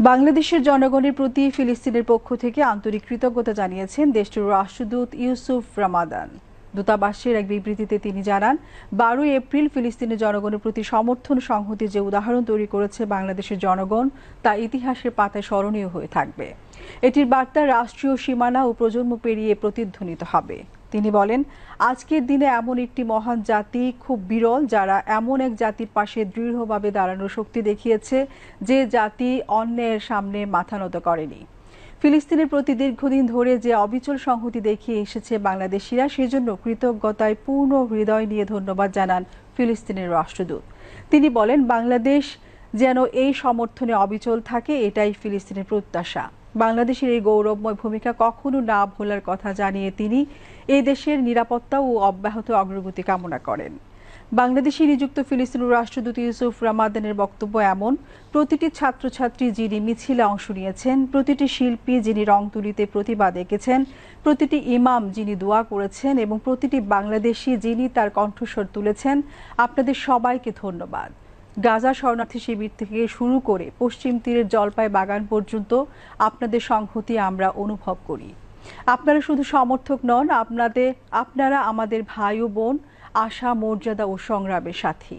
বাংলাদেশের জনগণের প্রতি ফিলিস্তিনের পক্ষ থেকে আন্তরিক কৃতজ্ঞতা জানিয়েছেন দেশটির রাষ্ট্রদূত ইউসুফ রামাদান। দূতাবাসের এক বিবৃতিতে তিনি জানান, বারোই এপ্রিল ফিলিস্তিনের জনগণের প্রতি সমর্থন সংহতির যে উদাহরণ তৈরি করেছে বাংলাদেশের জনগণ, তা ইতিহাসের পাতায় স্মরণীয় হয়ে থাকবে। এটির বার্তা রাষ্ট্রীয় সীমানা ও প্রজন্ম পেরিয়ে প্রতিধ্বনিত হবে। তিনি বলেন, আজকের দিনে এমন একটি মহান জাতি খুব বিরল, যারা এমন এক জাতির পাশে দৃঢ়ভাবে দাঁড়ানোর শক্তি দেখিয়েছে যে জাতি অন্যের সামনে মাথা নত করেনি। ফিলিস্তিনের প্রতি দীর্ঘদিন ধরে যে অবিচল সংহতি দেখিয়ে এসেছে বাংলাদেশিরা, সেজন্য কৃতজ্ঞতায় পূর্ণ হৃদয় নিয়ে ধন্যবাদ জানান ফিলিস্তিনের রাষ্ট্রদূত। তিনি বলেন, বাংলাদেশ যেন এই সমর্থনে অবিচল থাকে, এটাই ফিলিস্তিনের প্রত্যাশা। বাংলাদেশের এই গৌরবময় ভূমিকা কখনো না ভোলার কথা জানিয়ে তিনি এই দেশের নিরাপত্তা ও অব্যাহত অগ্রগতি কামনা করেন। বাংলাদেশে নিযুক্ত ফিলিস্তিনের রাষ্ট্রদূত ইউসুফ রামাদানের বক্তব্য এমন, প্রতিটি ছাত্রছাত্রী যিনি মিছিলে অংশ নিয়েছেন, প্রতিটি শিল্পী যিনি রং তুলিতে প্রতিবাদ এঁকেছেন, প্রতিটি ইমাম যিনি দোয়া করেছেন এবং প্রতিটি বাংলাদেশি যিনি তার কণ্ঠস্বর তুলেছেন, আপনাদের সবাইকে ধন্যবাদ। গাজা শরণার্থী শিবির থেকে শুরু করে পশ্চিম তীরের জলপাই বাগান পর্যন্ত আপনাদের সংহতি আমরা অনুভব করি। আপনারা শুধু সমর্থক নন, আপনাদের, আপনারা আমাদের ভাই ও বোন, আশা, মর্যাদা ও সংগ্রামের সাথী।